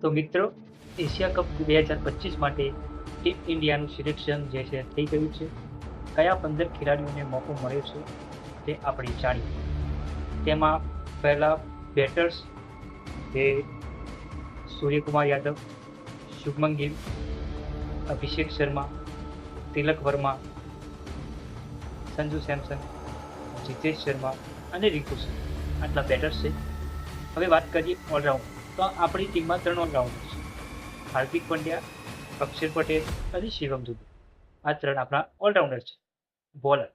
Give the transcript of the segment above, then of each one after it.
તો મિત્રો, Asia cup બે હજાર પચીસ માટે ટીમ ઇન્ડિયાનું સિલેક્શન જે છે થઈ ગયું છે. કયા પંદર ખેલાડીઓને મોકો મળ્યો છે તે આપણે જાણીએ. તેમાં પહેલાં બેટર્સ જે સૂર્યકુમાર યાદવ, શુભમન ગિલ, અભિષેક શર્મા, તિલક વર્મા, સંજુ સેમસન, જીતેશ શર્મા અને રિંકુ સિંહ. આટલા બેટર્સ છે. હવે વાત કરીએ ઓલરાઉન્ડ તો આપણી ટીમમાં ત્રણ ઓલરાઉન્ડર છે. હાર્દિક પંડ્યા, અક્ષર પટેલ અને શિવમ દુબે. આ ત્રણ આપણા ઓલરાઉન્ડર છે. બોલર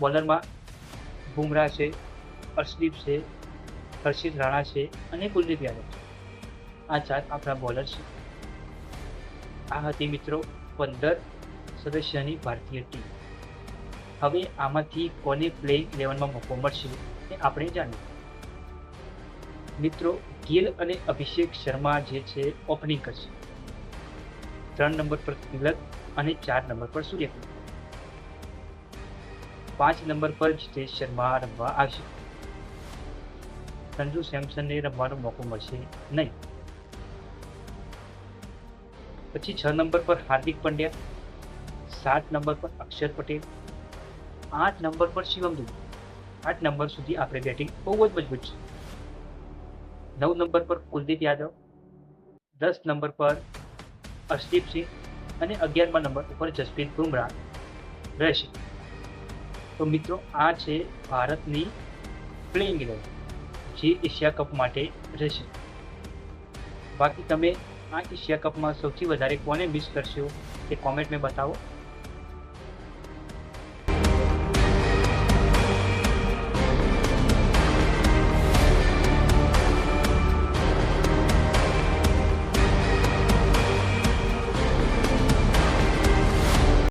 બોલરમાં બુમરાહ છે અર્શદીપ છે, હર્ષિત રાણા છે અને કુલદીપ યાદવ છે. આ ચાર આપણા બોલર છે. આ હતી મિત્રો પંદર સદસ્યની ભારતીય ટીમ. હવે આમાંથી કોને પ્લેઇંગ ઇલેવનમાં મોકો મળશે તે આપણે જાણીએ. મિત્રો, ગિલ અને અભિષેક શર્મા જે છે ઓપનિંગ કરશે ત્રણ નંબર પર તિલક અને ચાર નંબર પર સૂર્યકુમાર પાંચ નંબર પર જીતેશ શર્મા રમવા આવશે. સંજુ સેમસનને રમવાનો મોકો મળશે નહીં. પછી છ નંબર પર હાર્દિક પંડ્યા, સાત નંબર પર અક્ષર પટેલ, આઠ નંબર પર શિવમ દુબે. આઠ નંબર સુધી આપણે બેટિંગ બહુ જ મજબૂત છે. નવ નંબર પર કુલદીપ યાદવ, દસ નંબર પર હર્ષદીપ સિંહ અને અગિયારમા નંબર ઉપર જસપ્રીત બુમરાહ રહેશે. તો મિત્રો, આ છે ભારતની પ્લેઇંગ ઇલેવન જે એશિયા કપ માટે રહેશે. બાકી તમે આ એશિયા કપમાં સૌથી વધારે કોને મિસ કરશો તે કોમેન્ટમાં બતાવો.